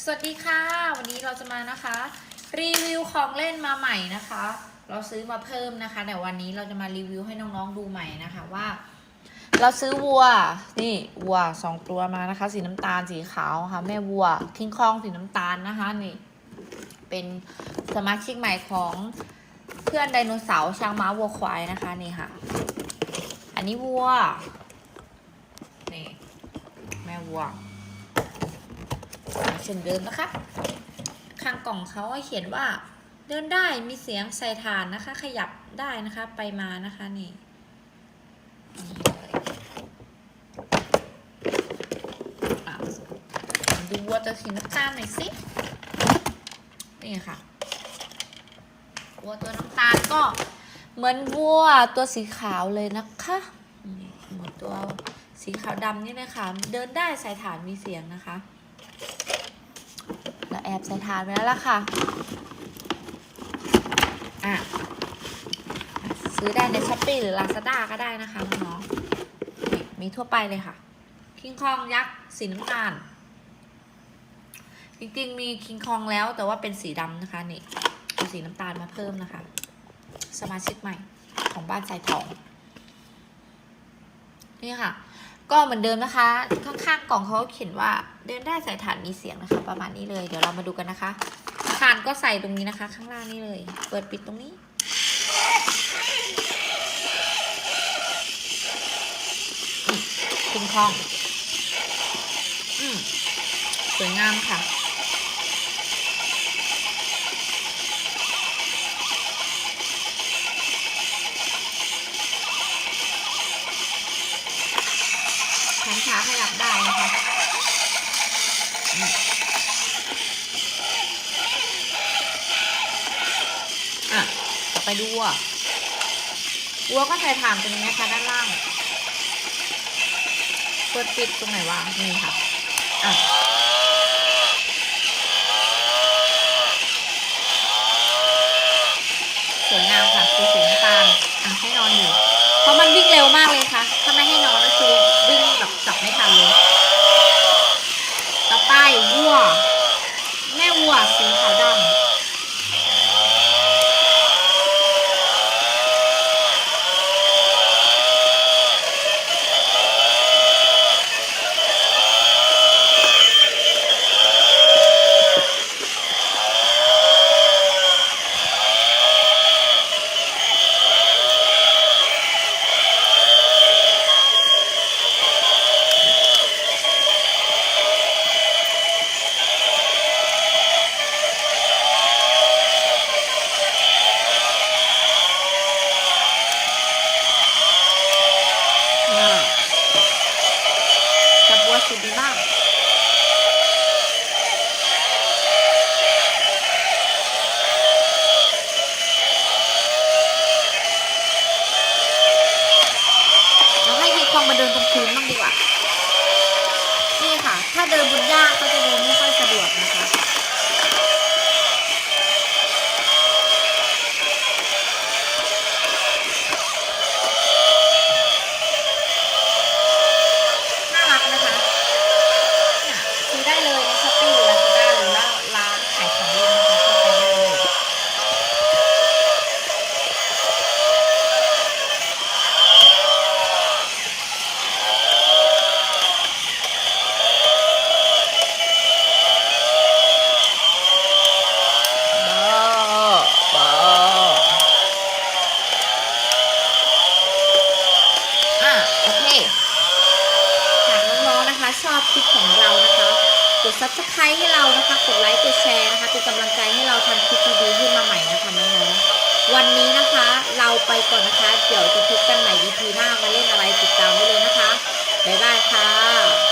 สวัสดีค่ะ วันนี้เราจะมานะคะ รีวิวของเล่นมาใหม่นะคะ เราซื้อมาเพิ่มนะคะ แต่วันนี้เราจะมารีวิวให้น้องๆดูใหม่นะคะว่า เราซื้อวัวนี่วัวสองตัวมานะคะ สีน้ำตาลสีขาวค่ะ แม่วัวคิงคองสีน้ำตาลนะคะนี่ เป็นสมาชิกใหม่ของเพื่อนไดโนเสาร์ช้างม้าวัวควายนะคะนี่ค่ะ อันนี้วัวนี่แม่วัว เช่นเดิมนะคะ ข้างกล่องเขาเขียนว่า เดินได้มีเสียงใส่ฐานนะคะ ขยับได้นะคะไปมานะคะนี่ดูวัวตัวสีน้ำตาลหน่อยสินี่ค่ะวัวตัวน้ำตาลก็เหมือนวัวตัวสีขาวเลยนะคะเหมือนตัวสีขาวดำนี่เลยค่ะ เดินได้ใส่ฐานมีเสียงนะคะ เราแอบใส่ฐานไปแล้วล่ะค่ะ อะ ซื้อได้ในช้อปปี้หรือ Lazada ก็ได้นะคะน้องๆมีทั่วไปเลยค่ะ คิงคองยักษ์สีน้ำตาลจริงๆมีคิงคองแล้วแต่ว่าเป็นสีดำนะคะนี่เอาสีน้ำตาลมาเพิ่มนะคะ สมาชิกใหม่ของบ้านสายทอง นี่ค่ะ ก็เหมือนเดิมนะคะ ข้างๆกล่องเขาเขียนว่าเดินได้ใส่ฐานมีเสียงนะคะ ประมาณนี้เลย เดี๋ยวเรามาดูกันนะคะฐานก็ใส่ตรงนี้นะคะ ข้างล่างนี่เลย เปิดปิดตรงนี้คุ้มครอง อืมสวยงามค่ะ แขยับได้นะคะอะไปดูวัววัวก็ใส่ถ่านตรงนี้นะคะด้านล่าง เปิดปิดตรงไหนวะนี่ค่ะ อะสวยงามค่ะคือสีน้ำตาลอะให้นอนอยู่ เพราะมันวิ่งเร็วมากเลยค่ะถ้าไม่ให้นอนก็คือวิ่งแบบจับไม่ทันเลย ต่อไปวัว แม่วัวสีขาวดำ อ่าจับวัวสุดดีมาก เราให้พีคองมาเดินตรง พื้นบ้างดีกว่า นี่ค่ะ ถ้าเดินบนหญ้าก็จะเดินไม่ค่อยสะดวกนะคะ น่ารักนะคะเนี่ยซื้อได้เลยในช้อปปี้หรือลาซาด้าหรือว่าร้านขายของเล่นนะคะเข้าไปได้เลย บ้าบ้าอะโอเคหากน้องๆนะคะ ชอบคลิปของเรานะคะ กด subscribe ให้เรานะคะ กดไลค์ กดแชร์นะคะ เป็นกำลังใจให้เราทำคลิปดีๆขึ้นมาใหม่นะคะน้องๆ วันนี้นะคะเราไปก่อนนะคะ เดี๋ยวจะพบกันใหม่ EP หน้ามาเล่นอะไรติดตามไว้เลยนะคะ บ๊ายบายค่ะ